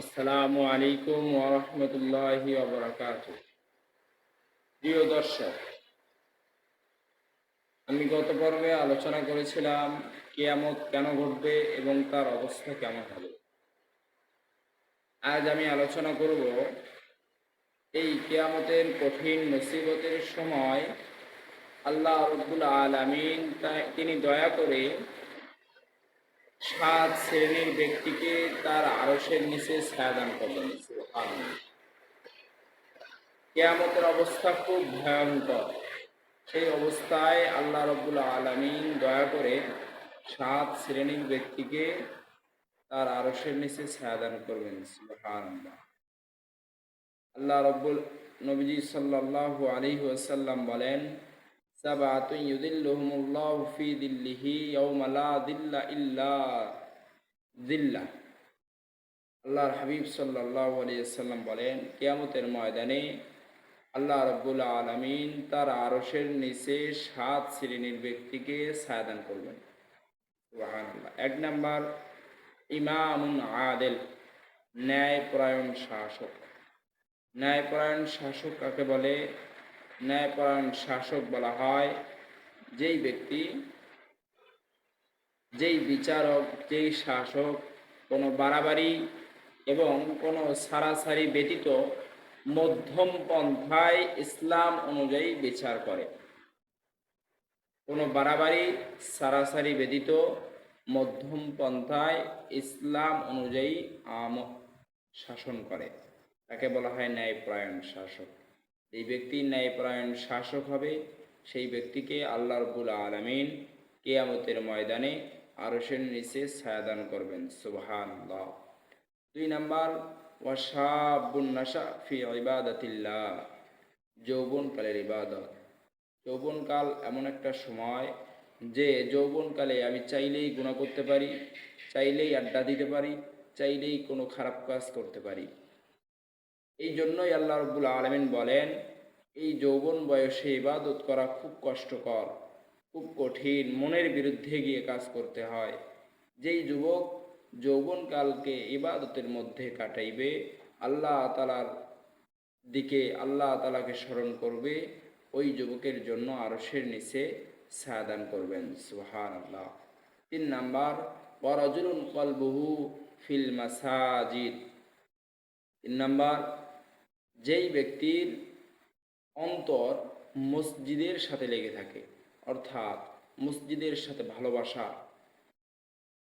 আসসালামু আলাইকুম প্রিয় দর্শক, আমি গত পর্বে আলোচনা করেছিলাম কেয়ামত কেন ঘটবে এবং তার অবস্থা কেমন হবে। আজ আমি আলোচনা করব এই কেয়ামতের কঠিন মুসিবতের সময় আল্লাহ রব্বুল আলমিন তিনি দয়া করে সাত শ্রেণির ব্যক্তিকে তার আরসের নিচে ছায়াদান করবেন কেয়ামতের অবস্থা খুব ভয়ঙ্কর। সেই অবস্থায় আল্লাহ রব্বুল আলমিন দয়া করে সাত শ্রেণির ব্যক্তিকে তার আড়সের নিচে ছায়াদান করবেন। আল্লাহ রব্বুল নবীজি সাল্লাল্লাহু আলাইহি ওয়াসাল্লাম বলেন সাবাতুন ইউদিল্লুহুমুল্লাহু ফি দিল্লিহি ইয়াউমা লা দিল্লা ইল্লা দিল্লাহ আল্লাহর হাবিব সাল্লাল্লাহু আলাইহি ওয়াসাল্লাম বলেন, কিয়ামতের ময়দানে আল্লাহ রাব্বুল আলামিন তার আরসের নিচে সাত শ্রেণির ব্যক্তিকে ছায়াদান করবেন। এক নাম্বার, ইমামুন আদেল, ন্যায়পরায়ণ শাসক। ন্যায়পরায়ণ শাসক কাকে বলে? ন্যায়পরায়ণ শাসক বলা হয়। যেই ব্যক্তি, যেই বিচারক, যেই শাসক, কোনো বাড়াবাড়ি এবং কোনো সারাসারি ব্যতীত মধ্যম পন্থায় ইসলাম অনুযায়ী বিচার করে। কোনো বাড়াবাড়ি সারাসারি ব্যতীত মধ্যম পন্থায় ইসলাম অনুযায়ী আম শাসন করে। তাকে বলা হয় ন্যায়পরায়ণ শাসক। এই ব্যক্তি ন্যায়পরায়ণ শাসক হবে, সেই ব্যক্তিকে আল্লাহ রবুল আলমিন কেয়ামতের ময়দানে আরসের নিচে ছায়াদান করবেন। সুবহান দুই নাম্বার ওয়াশাবুন্নাশা ফি ইবাদাতিল্লাহ। যৌবনকালের ইবাদত। যৌবনকাল এমন একটা সময় যে যৌবনকালে আমি চাইলেই গুণা করতে পারি, চাইলেই আড্ডা দিতে পারি, চাইলেই কোনো খারাপ কাজ করতে পারি। এই জন্যই আল্লাহ রব্বুল আলমিন বলেন, এই যৌবন বয়সে ইবাদত করা খুব কষ্টকর, খুব কঠিন, মনের বিরুদ্ধে গিয়ে কাজ করতে হয়। যেই যুবক যৌবনকালকে ইবাদতের মধ্যে কাটাইবে, আল্লাহ তালার দিকে আল্লাহ তালাকে স্মরণ করবে, ওই যুবকের জন্য আরসের নিচে সায়াদান করবেন। সুহান আল্লাহ তিন নাম্বার ওয়ারাজুলুন কলবহু ফিল মাসাজিদ। তিন নাম্বার যেই ব্যক্তির অন্তর মসজিদের সাথে লেগে থাকে, অর্থাৎ মসজিদের সাথে ভালোবাসা,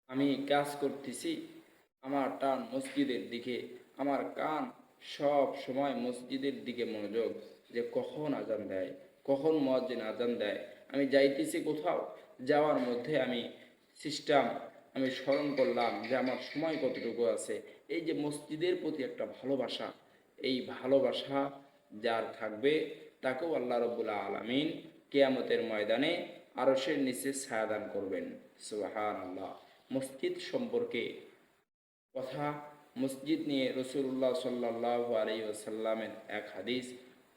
আমি কাজ করতেছি, আমার টান মসজিদের দিকে, আমার কান সব সময় মসজিদের দিকে মনোযোগ যে কখন আজান দেয়, কখন মসজিদ আজান দেয়, আমি যাইতেছি কোথাও, যাওয়ার মধ্যে আমি সিস্টেম আমি স্মরণ করলাম যে আমার সময় কতটুকু আছে, এই যে মসজিদের প্রতি একটা ভালোবাসা এই ভালোবাসা যার থাকবে, তাকেও আল্লাহ রবুল্লা আলমিন কেয়ামতের ময়দানে আরসের নিচে ছায়াদান করবেন। সুবাহান আল্লাহ মসজিদ সম্পর্কে কথা, মসজিদ নিয়ে রসুল্লাহ সাল্লাহ আলী ওসাল্লামের এক হাদিস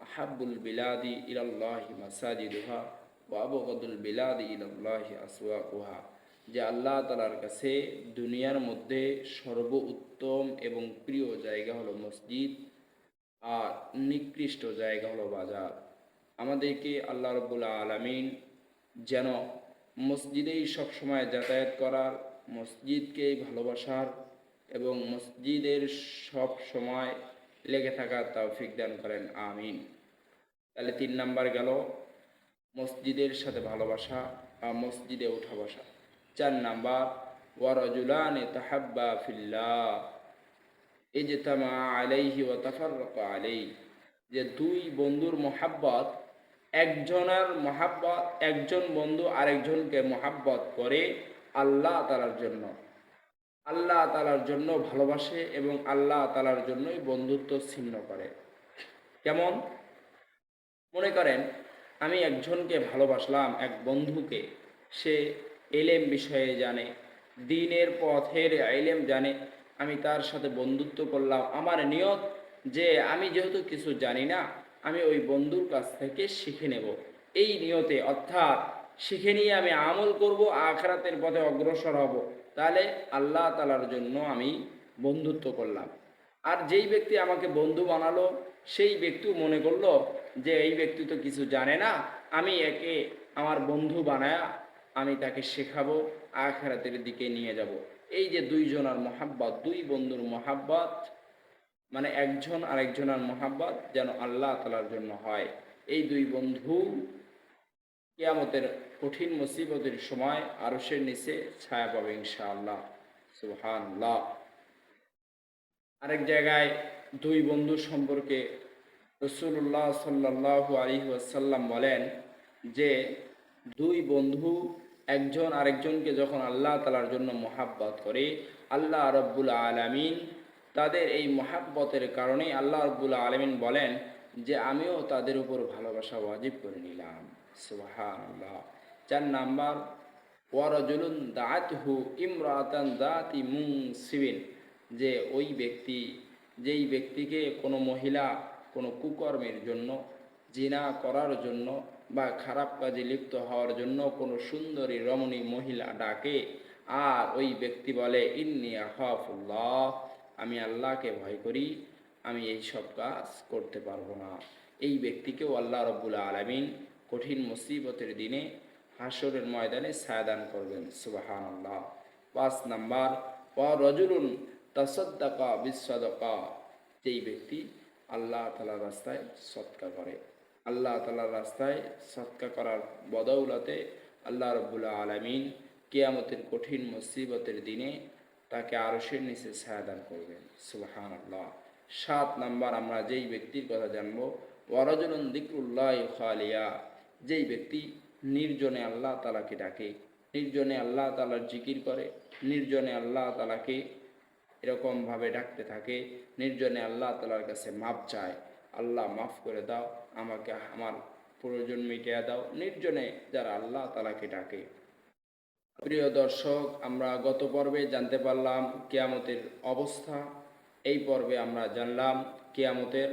আহাবুল বিলাদি ইলাল্লাহি মাসাজিদুহা ও আবগদুল বিলাদি ইলাল্লাহি আসওয়াকুহা, যে আল্লাহ তালার কাছে দুনিয়ার মধ্যে সর্ব উত্তম এবং প্রিয় জায়গা হলো মসজিদ। নিকৃষ্ট জায়গা হলো বাজার। আমাদেরকে আল্লাহ রবুল্লা আলমিন যেন মসজিদেই সবসময় যাতায়াত করার মসজিদকেই ভালোবাসার এবং মসজিদের সব সময় লেগে থাকার তৌফিক দান করেন, আমিন। তাহলে তিন নাম্বার গেল মসজিদের সাথে ভালোবাসা বা মসজিদে উঠা বসা। চার নাম্বার ওয়ারজুলানে তাহাব্বা ফিল্লাহ ইজতামা আলাইহি আলাইহি, যে দুই বন্ধুর মোহাব্বত, একজনের মহাব্বত, একজন বন্ধু আরেকজনকে মহাব্বত করে আল্লাহ তালার জন্য। আল্লাহ তালার জন্য ভালোবাসে এবং আল্লাহ তালার জন্যই বন্ধুত্ব ছিন্ন করে। কেমন? মনে করেন, আমি একজনকে ভালোবাসলাম, এক বন্ধুকে, সে এলেম বিষয়ে জানে, দিনের পথের এলেম জানে আমি তার সাথে বন্ধুত্ব করলাম। আমার নিয়ত যে আমি যেহেতু কিছু জানি না, আমি ওই বন্ধুর কাছ থেকে শিখে নেব। এই নিয়তে, অর্থাৎ শিখে নিয়ে আমি আমল করব, আখরাতের পথে অগ্রসর হব। তাহলে আল্লাহ তালার জন্য আমি বন্ধুত্ব করলাম। আর যেই ব্যক্তি আমাকে বন্ধু বানালো, সেই ব্যক্তিও মনে করল যে এই ব্যক্তি তো কিছু জানে না, আমি একে আমার বন্ধু বানায়া আমি তাকে শেখাবো, আখেরাতের দিকে নিয়ে যাব। এই যে দুইজনের মহাব্বত, দুই বন্ধুর মহাব্বত মানে একজন আর আরেকজনের মহাব্বত যেন আল্লাহ তালার জন্য হয়। এই দুই বন্ধু কিয়ামতের কঠিন মুসিবতের সময় আরশের নিচে ছায়া পাবে ইনশাআল্লাহ। সুবহানাল্লাহ। আরেক জায়গায় দুই বন্ধু সম্পর্কে রসুল্লাহ সাল্লাহু আলী ওয়াসাল্লাম বলেন যে দুই বন্ধু একজন আরেকজনকে যখন আল্লাহ তালার জন্য মোহাব্বত করে, আল্লাহ রব্বুল আলমিন তাদের এই মোহাব্বতের কারণে আল্লাহ রব্বুল আলমিন বলেন যে, আমিও তাদের উপর ভালোবাসা ওয়াজিব করে নিলাম। সুবহানাল্লাহ। চার নাম্বার ওয়ারজুলুন দাতহু ইমরাতান দাতি মুং সিবিন যে, ওই ব্যক্তি, যেই ব্যক্তিকে কোনো মহিলা, কোনো কুকর্মের জন্য, জিনা করার জন্য বা খারাপ কাজে লিপ্ত হওয়ার জন্য কোনো সুন্দরী রমণী মহিলা ডাকে। আর ওই ব্যক্তি বলে, ইন্নি আহাফুল্লাহ আমি আল্লাহকে ভয় করি, আমি এই সব কাজ করতে পারব না। এই ব্যক্তিকেও আল্লাহ রব্বুল আলমিন কঠিন মুসিবতের দিনে হাসরের ময়দানে সায়দান করবেন। সুবাহান আল্লাহ পাঁচ নাম্বার ও রজুলুন তসদ্দাকা বিশ্বদকা যেই ব্যক্তি আল্লাহ তালা রাস্তায় সৎকা করে। আল্লাহ তালার রাস্তায় সৎকা করার বদৌলতে আল্লাহ রব্বুল্লাহ আলমিন কেয়ামতের কঠিন মুসিবতের দিনে তাকে আরশের নিচে ছায়াদান করবেন। সুবাহান আল্লাহ সাত নাম্বার আমরা যেই ব্যক্তির কথা জানব, ওয়ারজুলুন দিকরুল্লাহ খালিয়া। যেই ব্যক্তি নির্জনে আল্লাহ তালাকে ডাকে, নির্জনে আল্লাহ তালার জিকির করে, নির্জনে আল্লাহ তালাকে এরকমভাবে ডাকতে থাকে, নির্জনে আল্লাহ তালার কাছে মাপ চায় আল্লাহ মাফ করে দাও, আমাকে আমার প্রয়োজন মিটিয়ে দাও। নির্জনে যারা আল্লাহ তালাকে ডাকে। প্রিয় দর্শক, আমরা গত পর্বে জানতে পারলাম কেয়ামতের অবস্থা। এই পর্বে আমরা জানলাম কেয়ামতের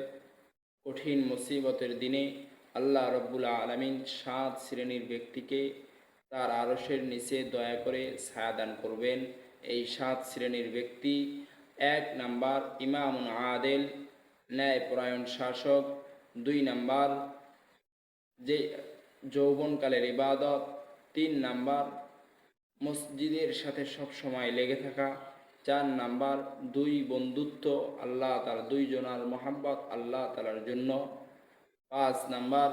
কঠিন মুসিবতের দিনে আল্লাহ রব্বুল আলমিন সাত শ্রেণির ব্যক্তিকে তার আরসের নিচে দয়া করে ছায়াদান করবেন। এই সাত শ্রেণির ব্যক্তি এক নাম্বার ইমামুন আদেল ন্যায়পরায়ণ শাসক, দুই নাম্বার, যে যৌবনকালের ইবাদত, তিন নাম্বার, মসজিদের সাথে সব সময় লেগে থাকা, চার নাম্বার, দুই বন্ধুত্ব আল্লাহ তার দুইজনার মোহাম্মত আল্লাহ তালার জন্য, পাঁচ নাম্বার,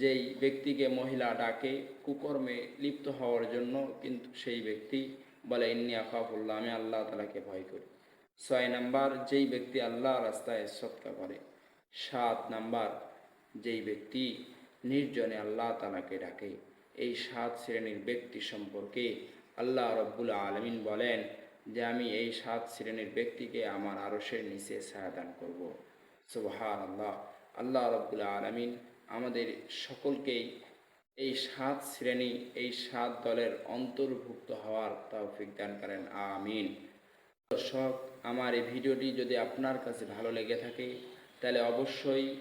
যেই ব্যক্তিকে মহিলা ডাকে, কুকর্মে লিপ্ত হওয়ার জন্য কিন্তু সেই ব্যক্তি বলে, ইন্নি আকাফুল্লাহ আমি আল্লাহ তালাকে ভয় করি। ছয় নাম্বার, যেই ব্যক্তি আল্লাহ রাস্তায় সৎকা করে। সাত নাম্বার, যেই ব্যক্তি নির্জনে আল্লাহ তালাকে ডাকে। এই সাত শ্রেণির ব্যক্তি সম্পর্কে আল্লাহ রব্বুল আলমিন বলেন যে, আমি এই সাত শ্রেণির ব্যক্তিকে আমার আরশের নিচে ছায়াদান করব। সুবহান আল্লাহ আল্লাহ রব্বুল আলমিন আমাদের সকলকেই এই সাত শ্রেণি, এই সাত দলের অন্তর্ভুক্ত হওয়ার তৌফিক দান করেন। আমিন। দর্শক আমার এই ভিডিওটি যদি আপনার কাছে ভালো লেগে থাকে, তাহলে অবশ্যই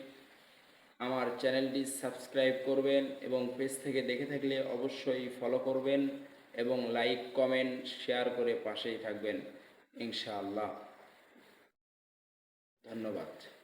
আমার চ্যানেলটি সাবস্ক্রাইব করবেন এবং পেজ থেকে দেখে থাকলে অবশ্যই ফলো করবেন এবং লাইক কমেন্ট শেয়ার করে পাশেই থাকবেন। ইনশাআল্লাহ। ধন্যবাদ।